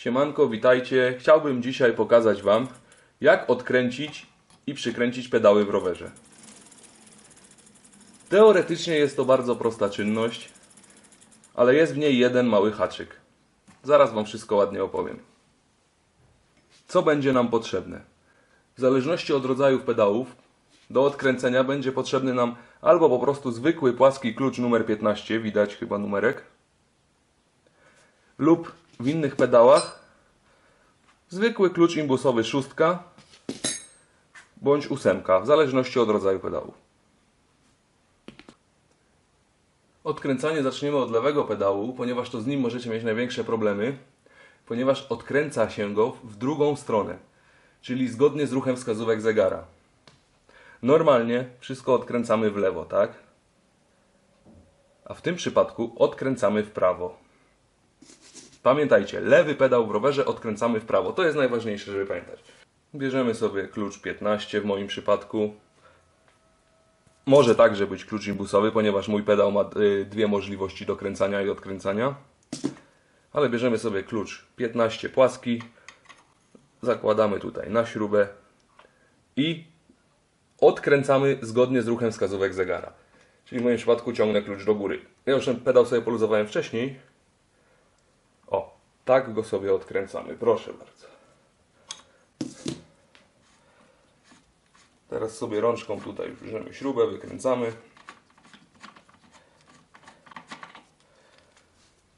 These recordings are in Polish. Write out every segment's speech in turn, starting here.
Siemanko, witajcie. Chciałbym dzisiaj pokazać Wam, jak odkręcić i przykręcić pedały w rowerze. Teoretycznie jest to bardzo prosta czynność, ale jest w niej jeden mały haczyk. Zaraz Wam wszystko ładnie opowiem. Co będzie nam potrzebne? W zależności od rodzajów pedałów, do odkręcenia będzie potrzebny nam albo po prostu zwykły płaski klucz numer 15, widać chyba numerek, lub w innych pedałach zwykły klucz imbusowy szóstka bądź ósemka, w zależności od rodzaju pedału. Odkręcanie zaczniemy od lewego pedału, ponieważ to z nim możecie mieć największe problemy, ponieważ odkręca się go w drugą stronę, czyli zgodnie z ruchem wskazówek zegara. Normalnie wszystko odkręcamy w lewo, tak? A w tym przypadku odkręcamy w prawo. Pamiętajcie, lewy pedał w rowerze odkręcamy w prawo. To jest najważniejsze, żeby pamiętać. Bierzemy sobie klucz 15 w moim przypadku. Może także być klucz imbusowy, ponieważ mój pedał ma y, dwie możliwości dokręcania i odkręcania. Ale bierzemy sobie klucz 15 płaski. Zakładamy tutaj na śrubę i odkręcamy zgodnie z ruchem wskazówek zegara. Czyli w moim przypadku ciągnę klucz do góry. Ja już ten pedał sobie poluzowałem wcześniej. Tak go sobie odkręcamy. Proszę bardzo. Teraz sobie rączką tutaj bierzemy śrubę, wykręcamy.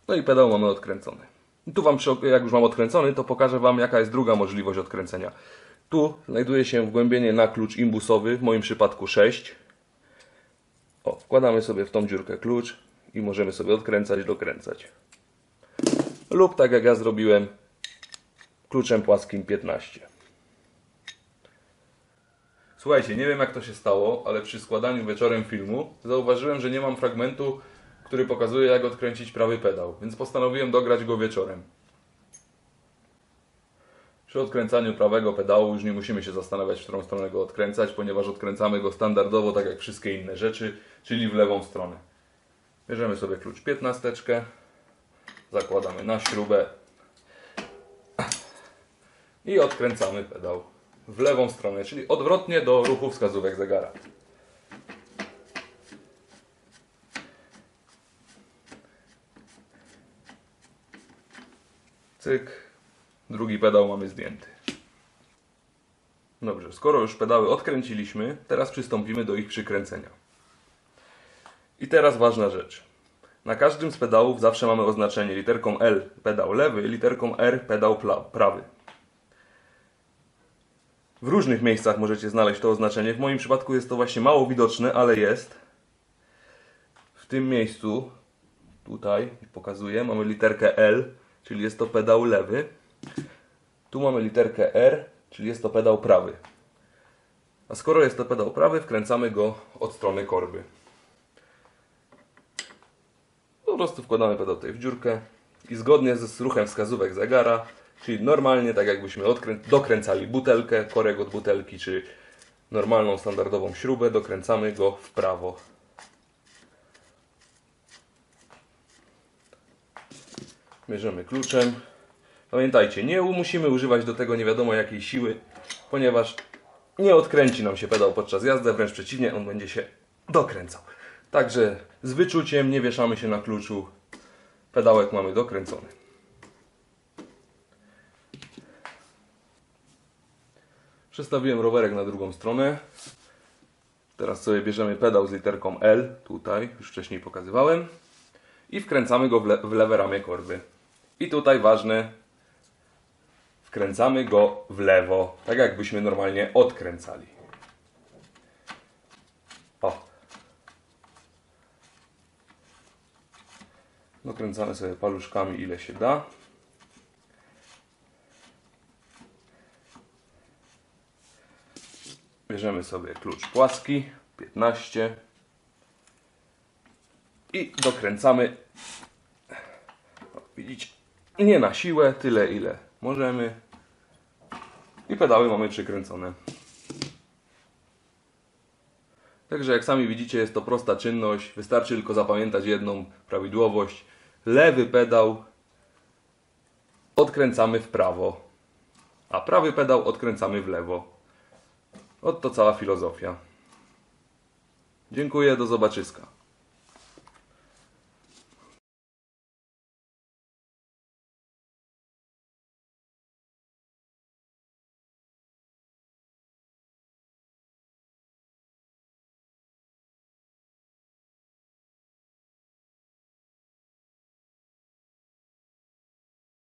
No i pedał mamy odkręcony. Tu wam, jak już mam odkręcony, to pokażę Wam jaka jest druga możliwość odkręcenia. Tu znajduje się wgłębienie na klucz imbusowy, w moim przypadku 6. O, wkładamy sobie w tą dziurkę klucz i możemy sobie odkręcać, dokręcać. Lub tak jak ja zrobiłem, kluczem płaskim 15. Słuchajcie, nie wiem jak to się stało, ale przy składaniu wieczorem filmu zauważyłem, że nie mam fragmentu, który pokazuje jak odkręcić prawy pedał, więc postanowiłem dograć go wieczorem. Przy odkręcaniu prawego pedału już nie musimy się zastanawiać, w którą stronę go odkręcać, ponieważ odkręcamy go standardowo, tak jak wszystkie inne rzeczy, czyli w lewą stronę. Bierzemy sobie klucz 15, zakładamy na śrubę i odkręcamy pedał w lewą stronę, czyli odwrotnie do ruchu wskazówek zegara. Cyk. Drugi pedał mamy zdjęty. Dobrze, skoro już pedały odkręciliśmy, teraz przystąpimy do ich przykręcenia. I teraz ważna rzecz. Na każdym z pedałów zawsze mamy oznaczenie literką L pedał lewy, literką R pedał prawy. W różnych miejscach możecie znaleźć to oznaczenie. W moim przypadku jest to właśnie mało widoczne, ale jest. W tym miejscu, tutaj pokazuję, mamy literkę L, czyli jest to pedał lewy. Tu mamy literkę R, czyli jest to pedał prawy. A skoro jest to pedał prawy, wkręcamy go od strony korby. Po prostu wkładamy pedał tutaj w dziurkę i zgodnie z ruchem wskazówek zegara, czyli normalnie tak jakbyśmy dokręcali butelkę, korek od butelki, czy normalną standardową śrubę, dokręcamy go w prawo. Bierzemy kluczem. Pamiętajcie, nie musimy używać do tego nie wiadomo jakiej siły, ponieważ nie odkręci nam się pedał podczas jazdy, wręcz przeciwnie, on będzie się dokręcał. Także z wyczuciem nie wieszamy się na kluczu. Pedałek mamy dokręcony. Przestawiłem rowerek na drugą stronę. Teraz sobie bierzemy pedał z literką L, tutaj już wcześniej pokazywałem. I wkręcamy go w, le w lewe ramię korby. I tutaj ważne, wkręcamy go w lewo, tak jakbyśmy normalnie odkręcali. Dokręcamy sobie paluszkami ile się da. Bierzemy sobie klucz płaski, 15 i dokręcamy. Widzicie? Nie na siłę, tyle ile możemy. I pedały mamy przykręcone. Także jak sami widzicie jest to prosta czynność. Wystarczy tylko zapamiętać jedną prawidłowość. Lewy pedał odkręcamy w prawo, a prawy pedał odkręcamy w lewo. Oto cała filozofia. Dziękuję, do zobaczyska.